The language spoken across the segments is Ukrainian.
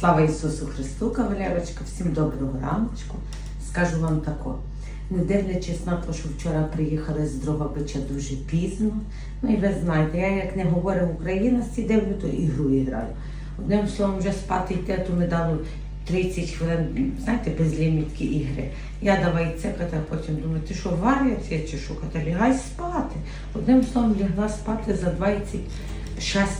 Слава Ісусу Христу, кавалерочка, всім доброго раночку. Скажу вам тако. Не дивлячись на те, що вчора приїхали з Дрогобича дуже пізно. Ну і ви знаєте, я як не говорю українські дивлю, то ігру граю. Одним словом, вже спати йти, то ми дали 30 хвилин, знаєте, безліміткі ігри. Я давай цикати, а потім думаю, ти що варяться чи що? Ката, лягай спати. Одним словом, лягла спати за 26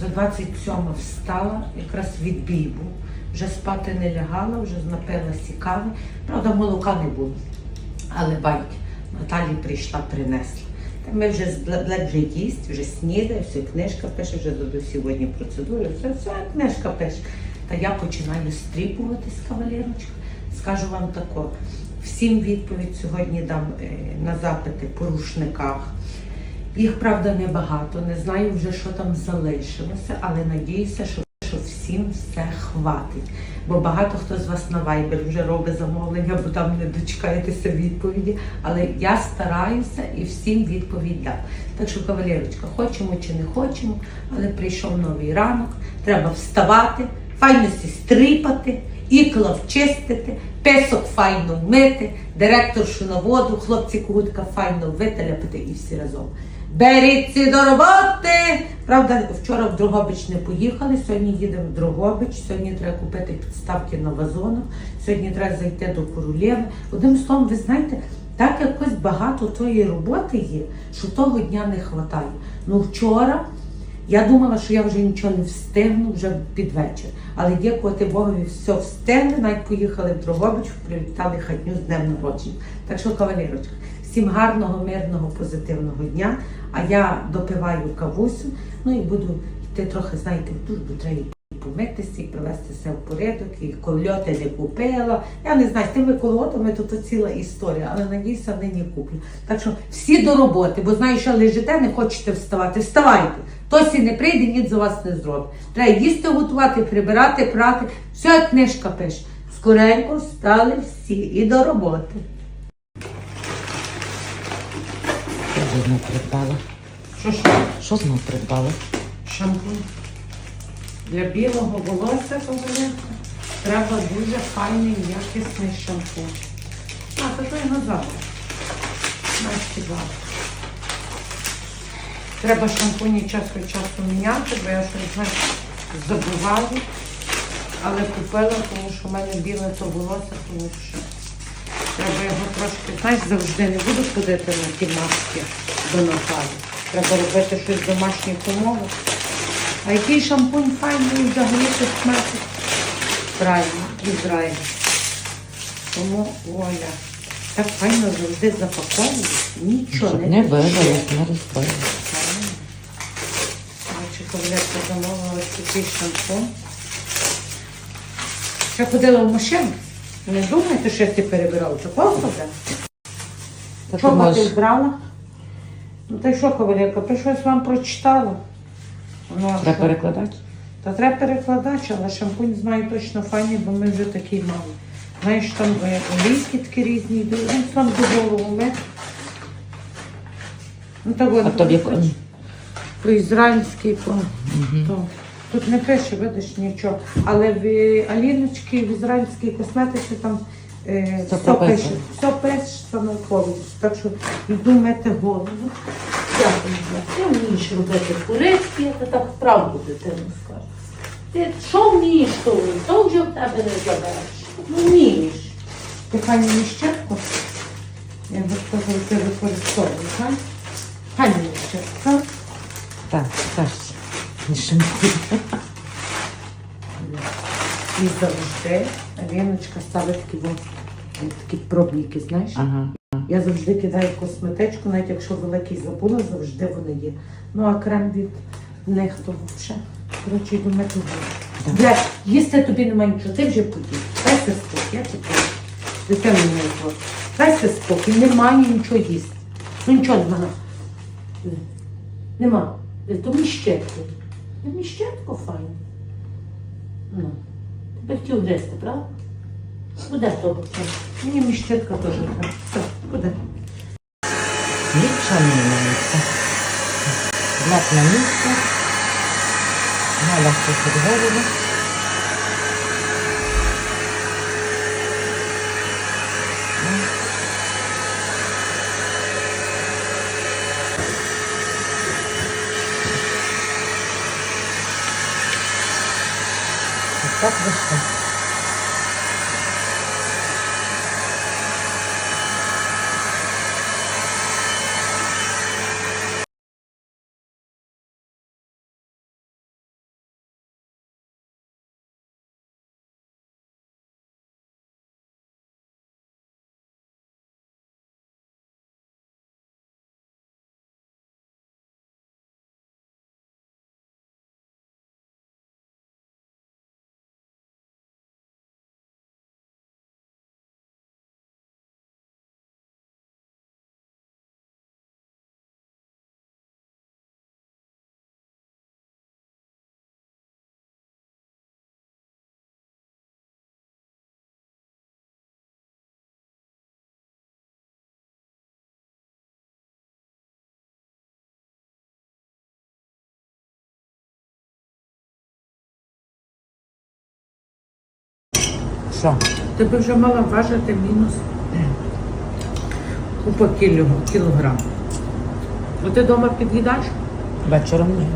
за 27 встала, якраз відбій був. Вже спати не лягала, вже напилася кави. Правда, молока не було. Але бать, Наталі прийшла, принесла. Та ми вже вже їсть, вже снідає, все, книжка пише, вже зробив сьогодні процедури, все, все, книжка пише. Та я починаю стріпуватись, кавалерочка. Скажу вам тако, всім відповідь сьогодні дам е, на запити по рушниках. Їх, правда, небагато. Не знаю вже, що там залишилося, але надіюся, що, що всім все хватить. Бо багато хто з вас на Viber вже робить замовлення, бо там не дочекаєтеся відповіді. Але я стараюся і всім відповідь дам. Так що, кавалерочка, хочемо чи не хочемо, але прийшов новий ранок, треба вставати, файно стріпати, ікла вчистити, песок файно вмити, директоршу на воду, хлопці кутка файно вителяпити і всі разом. Беріться до роботи! Правда, вчора в Дрогобич не поїхали, сьогодні їдемо в Дрогобич, сьогодні треба купити підставки на вазонах, сьогодні треба зайти до королєви. Одним словом, ви знаєте, так якось багато тої роботи є, що того дня не вистачає. Ну вчора я думала, що я вже нічого не встигну вже під вечір. Але дякувати Богові, все встигли, навіть поїхали в Дрогобич, привітали хатню з днем народження. Так що, кавалерочка, всім гарного, мирного, позитивного дня. А я допиваю кавусю, ну і буду йти трохи, знаєте, в душ, бо треба і помитися, і привести все в порядок, і кольоти не купила. Я не знаю, з тими колотами то, то ціла історія, але надіюся, нині куплю. Так що всі до роботи, бо знаю, що лежите, не хочете вставати. Вставайте. Тосі не прийде, ніц за вас не зробить. Треба їсти готувати, прибирати, прати. Все, книжка пише. Скоренько встали всі і до роботи. Що знов придбала? Що що? Що знов придбала? Шампунь. Для білого волосся Коваленко треба дуже файний якісний шампунь. А, то той назад. Треба шампуні час від часу міняти, бо я щось забуваю. Але купила, тому що в мене біле то волосся, тому що треба його трошки, знаєш, завжди не буду ходити на ті маски до Наталі. Треба робити щось в домашніх умовах. А який шампунь файний взагалі косметик? Правильно, Ізраїль. Тому Оля. Так файно завжди запаковують. Нічого Щоб не не тече. не розбилось. Бачу, кавалерка замовила такий шампунь. Ще ходила в машину. Не думайте, що я ти перебирала. Такого ходе? Та Що ти ти можеш? Ну та й що, кавалерка, то щось вам прочитала. Ну, а треба що? перекладати? Та треба перекладати, але шампунь знаю точно файний, бо ми вже такий мали. Знаєш, там е, олійки такі різні йдуть, ну сам до голову ми. Ну так от, А то в по ізраїльській, по то. Тут не пише, видиш, нічого. Але в е, Аліночки, в ізраїльській косметиці там е, Все все, прописано. пише, все пише саме повністю. Так що йду мити голову. Дякую. Ти вмієш робити корицькі, я так правду дитину скажу. Ти що вмієш, то, вмієш, то вже в тебе не забереш. Ну вмієш. Ти пані міщетку? Я би сказала, ти використовуєш, а? Пані міщетка. Так, так. Шампунь. І завжди Аліночка ставить такі, от, такі пробники, знаєш? Ага. Я завжди кидаю косметичку, навіть якщо великий забула, завжди вони є. Ну а крем від них то взагалі. Коротше, йду мити голову. Бля, їсти тобі немає нічого, ти вже поїв. Дайся спокій, я тобі. Дитина не його. Дайся спокій, немає нічого їсти. Ну нічого нема. Нема. То міщетку. Ти міщетку файно. Ну. Ти б хотів гризти, правда? Буде то? Мені міщетка теж треба. Все, буде. Нічого не міняється. Блак на місце. Галя під голову. Так Що? Ти би вже мала важити мінус купа кілограм. А ти вдома під'їдаєш? Вечором ні.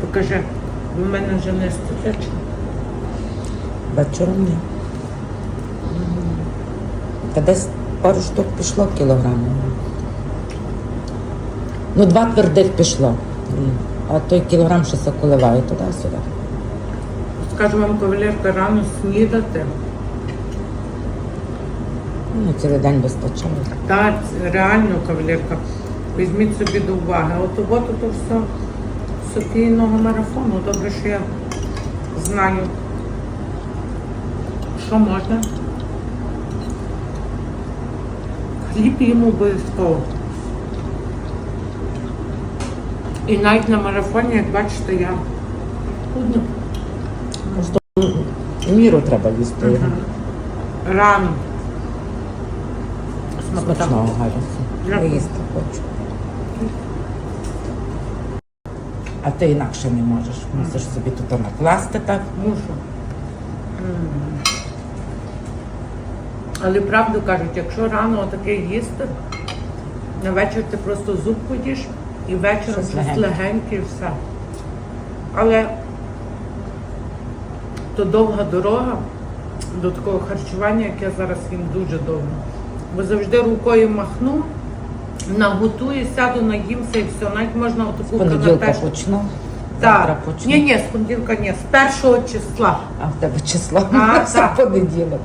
Покажи, бо в мене вже не статечно. Вечором ні. Та десь пару штук пішло кілограмів. Ну, два твердих пішло. А той кілограм ще заколиває туди-сюди. Скажу вам, кавалерка, рано снідати. Ну, цілий день вистачає. Так, реально, кавалерка. Візьміть собі до уваги. От от то все Софійного марафону. Добре, що я знаю, що можна. Хліб їм обов'язково. І навіть на марафоні, як бачите, я худну. В міру треба їсти. його. Рано. Смакота. Смачного. Їсти хочу. А ти інакше не можеш. Мусиш собі тут накласти так. Мушу. Але правду кажуть, якщо рано таке їсти, на вечір ти просто зубку їш і вечором Щось щось легеньке. легеньке і все. Але то довга дорога до такого харчування, яке зараз їм дуже довго. Бо завжди рукою махну, наготую, сяду, наїмся і все. Навіть можна З отаку понеділка канапешку. почну. Так. Ні, ні, з понеділка ні, з першого числа. А в тебе число А, Це так. понеділок.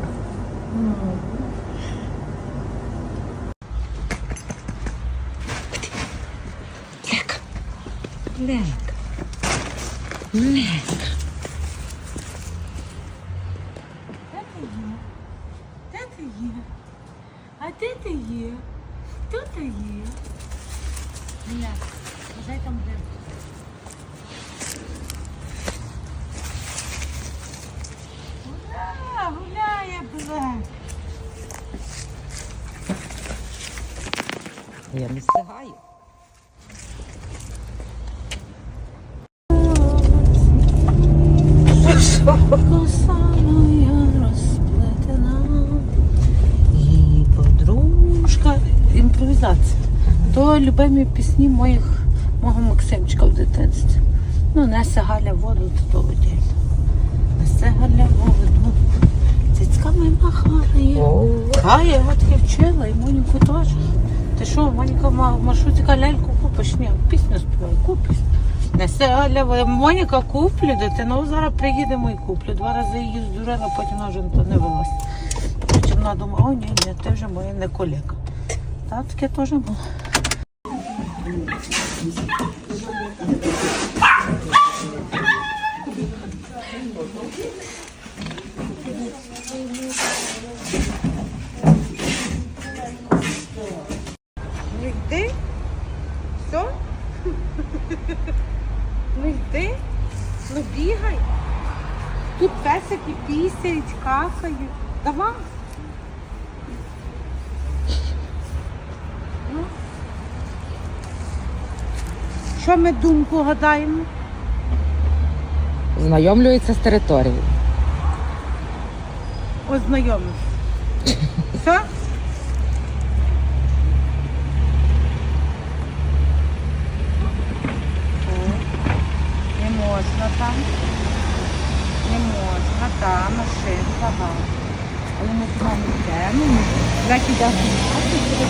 Лека. Ленка. Ленка. Де ти є? Хто ти є? Ні, бажай там де. Ура, гуляє, бле. Я не встигаю. Любимі пісні моїх, мого Максимчика в дитинстві. Ну, несе Галя воду, то то воді. Несе Галя воду. Цицьками махає. А, я його таки вчила, і Моніку теж. Ти що, Моніка в маршруті ляльку купиш? Ні, пісню співай, купиш. Несе Галя, воду. Моніка куплю, дитину зараз приїдемо і куплю. Два рази її здурила, потім вона вже то не вилазить. Потім вона думає, о, ні, ні, ти вже моя не колега. Та таке теж було. Йди. Все? Ну йди. Ну бігай. Тут песики пісяють, какають. Давай. Що ми думку гадаємо? знайомлюється з територією. Ознайомимось. Все? Не можна там. Не можна, та, машин багато. Але ми туди не йдемо, гуляти, буде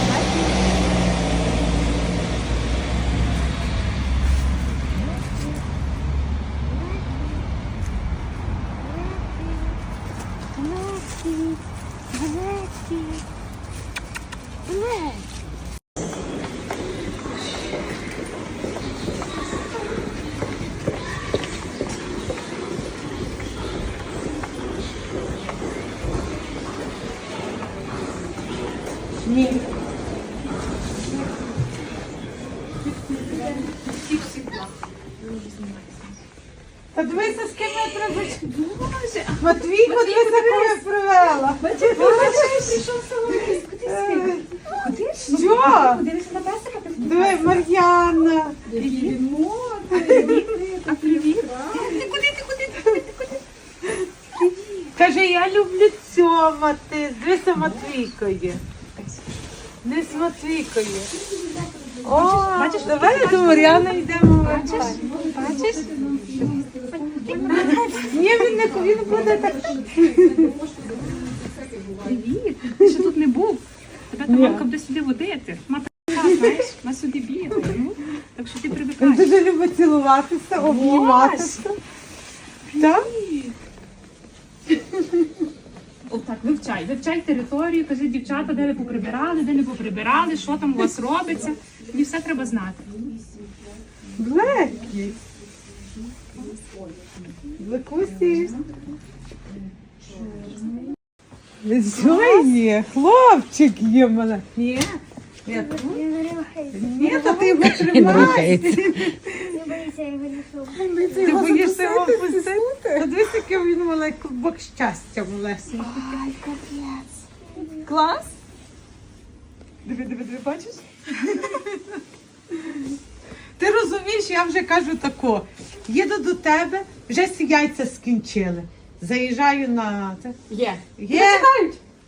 Злекі. Та дивися, з ким я треба. Дивися, кого я привела. Прийшов Соломій, куди ж? Що? Дивися на песика, ти Диви, Мар'яна. Привіт. Привіт. А привіт. Ти куди, ти куди, ти куди, ти куди? Каже, я люблю цьомати. Дивися, Матвійко є. Дивись, Матвійко є. О, Бачиш, давай до Мар'яни йдемо. Бачиш? Бачиш? Ні, він не він буде так. Привіт. Ти ще тут не був. Тебе там мамка буде сюди водити. Мати, знаєш, на сюди бігає. Ну, Так що ти Він привикаєш. дуже любить цілуватися, обніматися. Так? Отак, вивчай, вивчай територію, кажи дівчата, де ви поприбирали, де не поприбирали, що там у вас робиться. Тобі все треба знати. Блекі. Блекусі. Що є? Хлопчик є в мене. Ні. Ні, Ні, то ти його тримай. Ти боїшся його пустити? Та дивись, який він маленький бок щастя малесенький. Клас? Диви, диви, диви, бачиш? Ти розумієш, я вже кажу тако. Їду до тебе, вже всі яйця скінчили. Заїжджаю на це. Є. Є.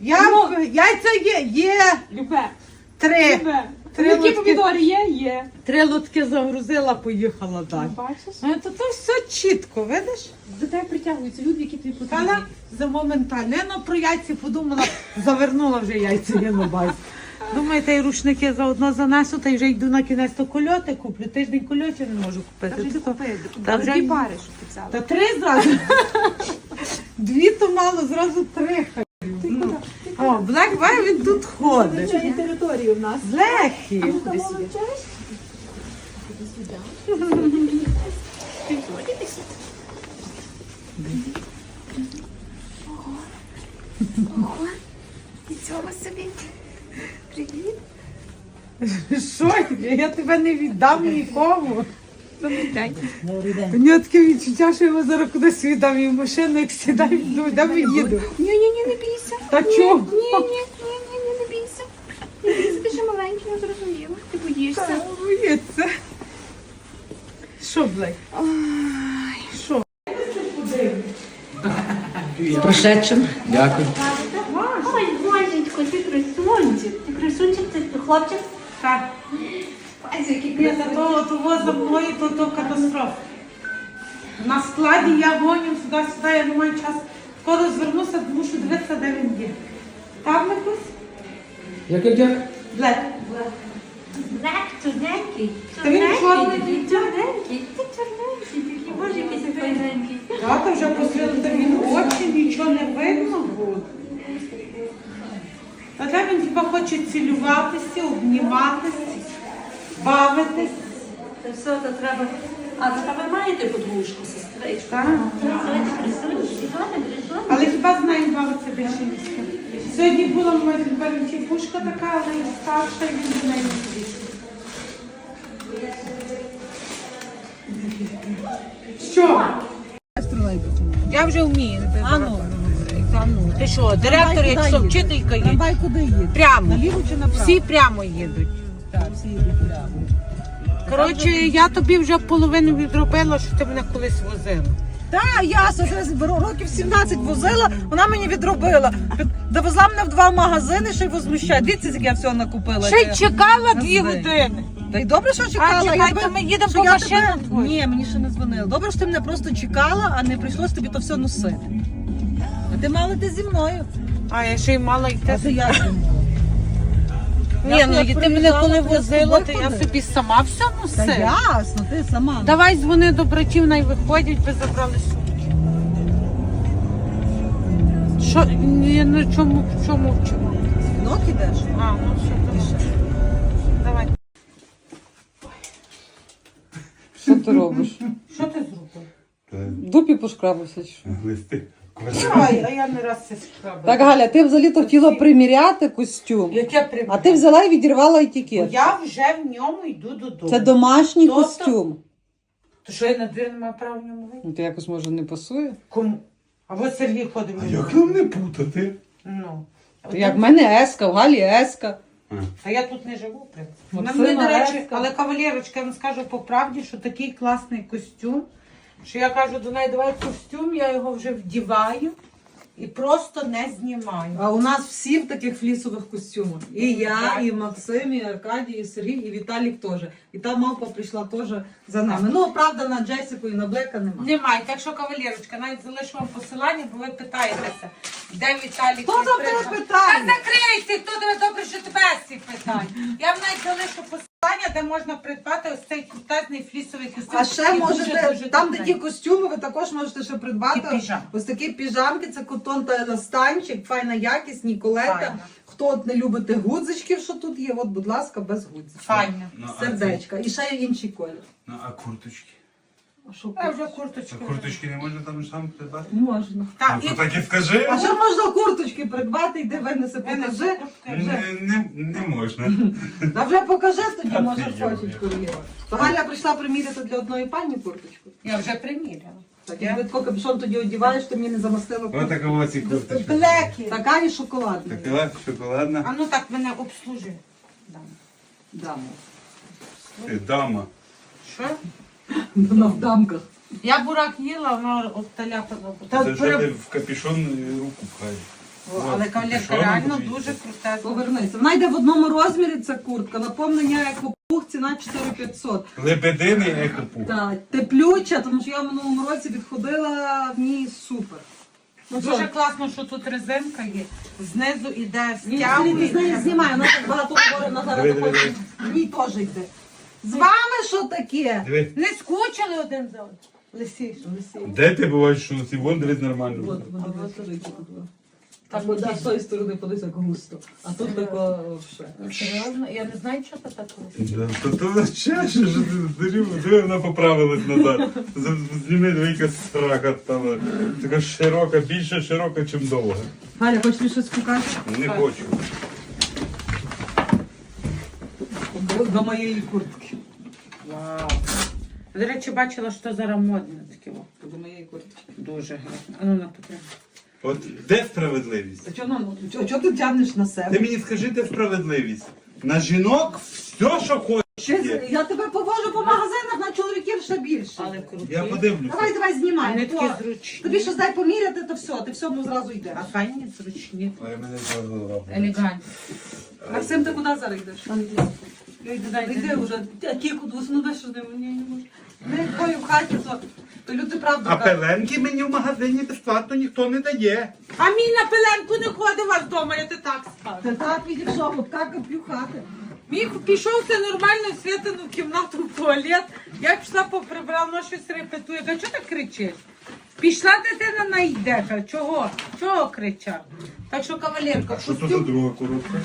Я, яйця є, є. Любе. Три. Любе. Три Які лотки, помідори є? Є. три лотки загрузила, поїхала далі. Бачиш? Ну, то, то все чітко, видиш? До тебе притягуються люди, які тобі потрібні. Кала за моментально. Я ну, про яйці подумала, завернула вже яйця є на базі. Думаю, та й рушники заодно занесу, та й вже йду на кінець то кольоти куплю. Тиждень кольотів не можу купити. Та То- Та вже- Дві пари, що ти взяла. Та три зразу. Дві то мало, зразу три. Ну. О, Блек Бай, він тут ходить. територію в нас. Лехі. Нічого собі. Привіт. Що? я? Я тебе не віддам нікому. У нього таке відчуття, що його зараз кудись віддам і в машину, як сідаю, ну, де ми їдемо. Ні, ні, ні, не бійся. Та чого? Ні, ні, ні, ні, ні, не бійся. Не бійся, ти ще маленький, не зрозуміла. Ти боїшся. Та, боїться. Що, Блек? Що? З прошедшим. Дякую. Ой, Божечко, ти красунчик. Ти красунчик, ти хлопчик. Так. Ні, та то, того за мною, то, то катастрофа. На складі я гоню сюди-сюди, я не маю часу. Скоро звернуся, мушу дивитися, де він є. Так, Микусь? Як як як? Блек. Блек, чорненький. Та він чорний. Ти чорненький. Ти чорненький. Такий, боже, який ти файненький. Тата вже посвятив він очі, нічого не видно буде. А де він хіба хоче цілюватися, обніматися, бавитись. Та все, то треба. А та ви маєте подвушку, сестричку? Так. Але хіба з нею бавиться більше ніж? Сьогодні була в моїй берегті пушка така, але і старша, і він з нею більше. Що? Я вже вмію. А ну, ну. Ти що, директор, як що, вчителька є? Давай куди їдеш? Прямо. Наліво чи направо? Всі прямо їдуть. Так, всі їдуть прямо. Коротше, я тобі вже половину відробила, що ти мене колись возила. Так, я зберу. років 17 возила, вона мені відробила. Довезла мене в два магазини, ще й возмущає. Дивіться, як я всього накупила. Ще й чекала дві Назви. години. Та й добре, що чекала. А, я чекай, тебе- то ми їдемо що по я машину тебе- твою. Ні, мені ще не дзвонили. Добре, що ти мене просто чекала, а не прийшлось тобі то все носити. А ти мала ти зі мною. А я ще й мала йти. це я зі мною. Ні, Я ну коли і ти мене приїжджала, коли то я з возила, то я ходила. собі сама все Та носила. ясно, ти сама. Давай дзвони до братів, най виходять, би забрали сумки. Що, ні, ну чому, чому вчимо? Нок ідеш? А, ну все, добре. Давай. Що ти робиш? Що ти зробив? Дупі пошкрабився чи що? Листи. Ой, а я не раз це скрабила. Так, Галя, ти взагалі то хотіла приміряти костюм, Яке прям. а ти взяла і відірвала етикет. Я вже в ньому йду додому. Це домашній Тобто- костюм. То що я на двір не маю права в ньому вийти? Ну, то якось може не пасує. Кому? А от Сергій ходить А як нам не путати? Ну. То як в мене еска, в Галі еска. Та я тут не живу, в принципі. На Максима мене, до речі, Леська. але кавалерочка, я вам скажу по правді, що такий класний костюм, що я кажу до неї, давай костюм, я його вже вдіваю і просто не знімаю. А у нас всі в таких флісових костюмах. І я, і Максим, і Аркадій, і Сергій, і Віталік теж. І та мавпа прийшла теж за нами. Ну, правда, на Джесіку і на Блека немає. Немає. Так що, кавалерочка, навіть залишу вам посилання, бо ви питаєтеся, де Віталій Хто там тебе Та питає? закрийте, хто тебе добре, що тебе всі питань. Я вам навіть залишу посилання, де можна придбати ось цей крутезний флісовий костюм. А ще який можете, дуже-дуже там де крутий. ті костюми, ви також можете ще придбати. Піжам. Ось такі піжамки, це котон та еластанчик, файна якість, Ніколета. Файна. Хто от не любите гудзичків, що тут є, от, будь ласка, без гудзичків. Файно. Ну, а Сердечка. І ще є інший колір. Ну, а курточки? А що Я вже А курточки не можна там сам придбати? Можна. Так, Ну, і то так і скажи. А що можна курточки придбати, йди винеси, покажи. Не, не, не можна. Та вже покажи тоді, може, йо, є. Галя прийшла приміряти для одної пані курточку. Я вже приміряла. Так, як тако капюшон тоді одіваєш, то мені не замастило. Ось така ось і курточка. Блекі. Така і шоколадна. Така шоколадна. А ну так мене обслужує. Дама. Дама. Ти дама. Що? Вона в дамках. Я бурак їла, вона обталяпала. Та Це вже при- ти в капюшон руку пхаєш. Але кавалерка реально дуже крута. Повернися. Вона йде в одному розмірі, ця куртка. Наповнення як пух, ціна 4500. Лебединий екопух. Так, теплюча, тому що я в минулому році відходила в ній супер. Ну Дуже що? класно, що тут резинка є. Знизу іде Ні, Сергій, з стягує. знімає, вона так багато говорить, вона зараз Диви, диви. В ній теж йде. З вами що таке? Диви. Не скучили один за одним. Лисіш, лисіш. Де ти буваєш, що ці вон дивись нормально. От, висить тут. Так, вода з тої сторони подивись, як густо. А тут тако все. Серйозно? Я не знаю, що це таке. Да, То то чеше, що ти здурів, диви, вона поправилась назад. З- Зніми двійка срака стала. Така широка, більше широка, ніж довга. Галя, хочеш мені щось показати? Не хочу. До моєї куртки. Вау. До речі, бачила, що зараз модне таке. о. До моєї куртки. Дуже гарно. А ну на покрив. От де справедливість? А чого ну, чого- чого ти тягнеш на себе? Ти мені скажи, де справедливість? На жінок все, що хочеш. Ще є. я тебе повожу по магазинах, на чоловіків ще більше. Але круті. Я подивлюся. Давай, давай, знімай. Вони То, такі зручні. Тобі щось дай поміряти, то все, ти всьому зразу йдеш. А файні, зручні. Ой, мене зразу голова болить. Елегантні. Максим, ти куди зараз йдеш? Я йду. Йди вже, а кіку двус, ну де що з ним? Ні, не можу. Ми твої в хаті, то, то люди правду А кажуть. пеленки мені в магазині безплатно ніхто не дає. А мій на пеленку не ходив аж вдома, я ти так скажу. Та так підійшов, от как п'ю хати. Мій пішов це нормально в кімнату в туалет. Я пішла поприбрала, вона щось репетує. Та чого ти кричиш? Пішла дитина найде. Чого? Чого кричав? Так що, кавалерка, А що то за костюм, друга коробка?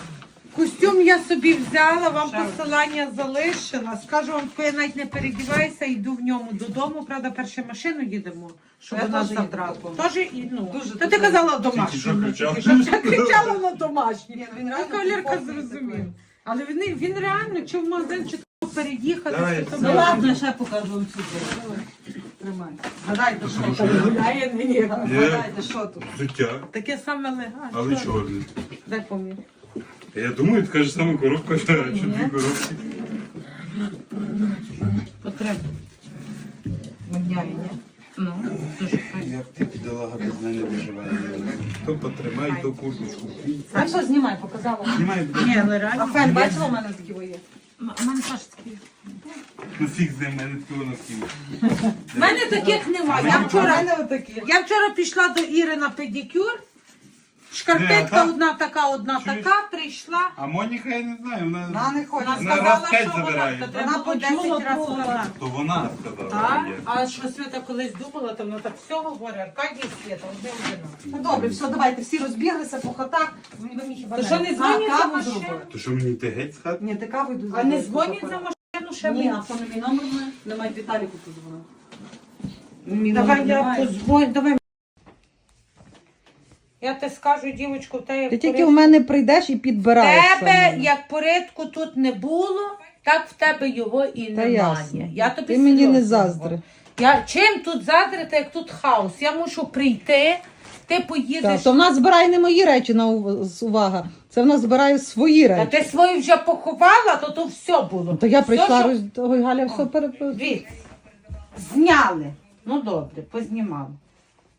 Костюм я собі взяла, вам посилання залишила. Скажу вам, я навіть не передіваюся, йду в ньому додому. Правда, перше машину їдемо, щоб вона. Тоже і ну. Дуже Та ти казала домашню. кричала. вже кричала на домашню. Ну він кавалерка зрозумів. Але він, він реально чи в магазин, чи то переїхати, Давай, чи то Ну ладно, ще покажу вам цю дорогу. Тримай. Гадайте, що тут. Гадайте, що тут. взуття, Таке саме легальне. але чорне. Дай помір. Я думаю, така ж сама коробка, що дві коробки. Потреба. Ну, дуже. Як ти бідолага без мене виживає? То потримай, то курточку. А що знімай, показала. Знімай, Ні, але А реально. фен бачила в мене такі є? А мене теж такі. Ну фіг з ним, мене такого носків. У мене таких немає. Я вчора, я вчора пішла до Іри на педикюр. Шкарпетка а одна така, одна Чуєш? така, прийшла. А Моніка, я не знаю, вона, Вона не хоче. Вона сказала, п'ять що вона, забирає. то Вона було почула 10 разів сказати. то вона сказала. Так? А що Свята колись думала, то вона так все говорить, Аркадій і Свята, одне одино. Ну добре, все, давайте, всі розбіглися по хатах. Ви мені хіба То що, не дзвонять за каву машину? зробили? То що мені йти геть з? Ні, ти каву йду А не дзвонять за машину ще Ні, а то не номер немає. Немає Віталіку подзвонив. Мій Давай я позвоню, давай. Я те скажу, дівочку, те як Ти тільки порядку- в мене прийдеш і підбираєш. тебе, як порядку тут не було, так в тебе його і Та немає. ясно. Я тобі Ти мені не заздри. Я чим тут заздрити, як тут хаос? Я мушу прийти, ти поїдеш. Так, то в нас збирає не мої речі на ув- з- увага. Це в нас збирає свої Та речі. ти свої вже поховала, то то все було. То я Все, прийшла, що- роз... Ой, Галя все перепрошую. Дивіться, Зняли. Ну добре, познімали.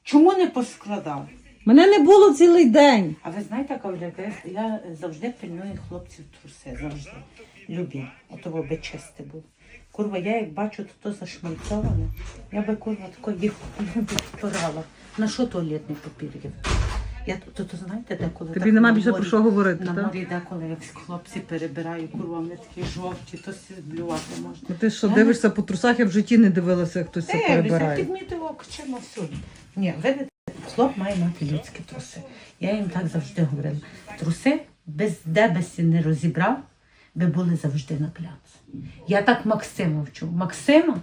Чому не поскладав? Мене не було цілий день. А ви знаєте, Кавляка, я завжди пильную хлопців труси, завжди. Любі. Отого би чисте було. Курва, я як бачу, то, то зашмальцоване, я би курва тако їх порала. На що туалетний папір є? Я то, то знаєте, деколи Тобі так нема на більше морі- про що говорити, На так? морі деколи як хлопці перебираю, курва, вони такі жовті, то блювати можна. Ну, Ти що дивишся по трусах, я в житті не дивилася, як хтось це Е, перебирає. підмітив окчимо всюди. Ні, видите, хлоп має мати людські труси. Я їм так завжди говорила. Труси без дебесі не розібрав, би були завжди на пляц. Я так Максима вчу. Максима,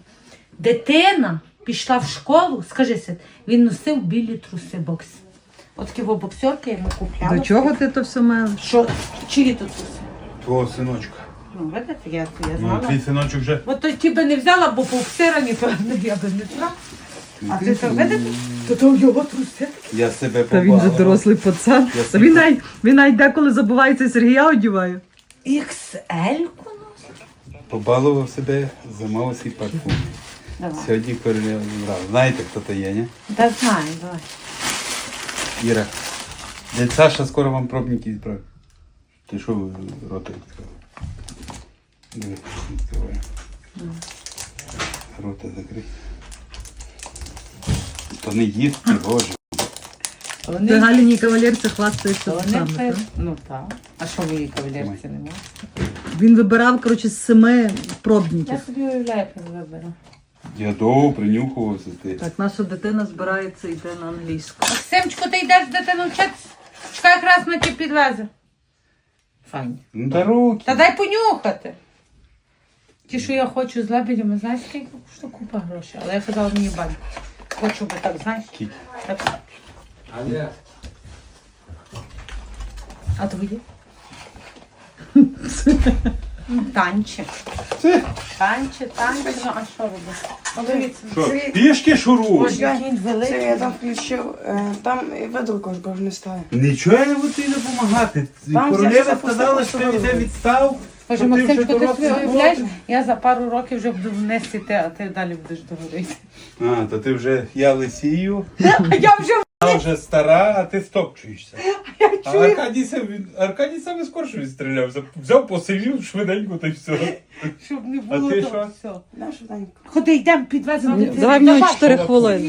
дитина пішла в школу, скажи, він носив білі труси бокс. От такі во боксерки йому купляла. До чого ти то все мелиш? Що? Чиї то труси? Твого синочка. Ну, видите, я, я Ну, твій синочок вже. От то ті би не взяла, бо по обсирані, певно, я би не взяла. А ти то видите? То то його труси. Я себе Та він же дорослий пацан. Я Та він навіть, він навіть деколи забувається Сергія одіває. XL-ку Побалував себе, замовив свій парфум. Давай. Сьогодні королева забрав. Знаєте, хто то є, ні? Да знаю, давай. Іра. Дядь Саша скоро вам пробники відправить. Ти що ви рота відкрив? Диви, відкриваю. Рота закрий. То не їсти, боже. Ти Вони, Галіній кавалерці хвастається вони саме. Ну так. А що ви її кавалерці не можете? Він вибирав, коротше, з семи Я собі уявляю, як він виберу. Я довго принюхувався ти. Так, наша дитина збирається йде на англійську. Максимчику, ти йдеш дитину вчитися? Чекай, якраз на ті підвезе. Файні. Ну та руки. Та дай понюхати. Ті, що я хочу з лебедями, знаєш, скільки коштує купа грошей. Але я казала мені батько. Хочу би так, знаєш. Так. А твої? Танче. Танче, танче, ну а що робити? Ну, дивіться, Що, пішки шуруй? Ось який він Це я там включив, е, там і видалка ж бо не стає. Нічого я не буду тобі допомагати. Там Королева все сказала, що йде відстав. Боже, що ти вже Максимчику, ти дорослий собі уявляєш? хлопець. Я за пару років вже буду вниз іти, а ти далі будеш договорити. А, то ти вже я лисію, Я вже я вже стара, а ти стопчуєшся. А Аркадій сам, він- Аркадій саме скорше відстрілявся. Взяв, посивів швиденько та й все. щоб не було ти що? все. Ходи, йдемо, підвеземо. Давай в нього Давай. 4 хвилини.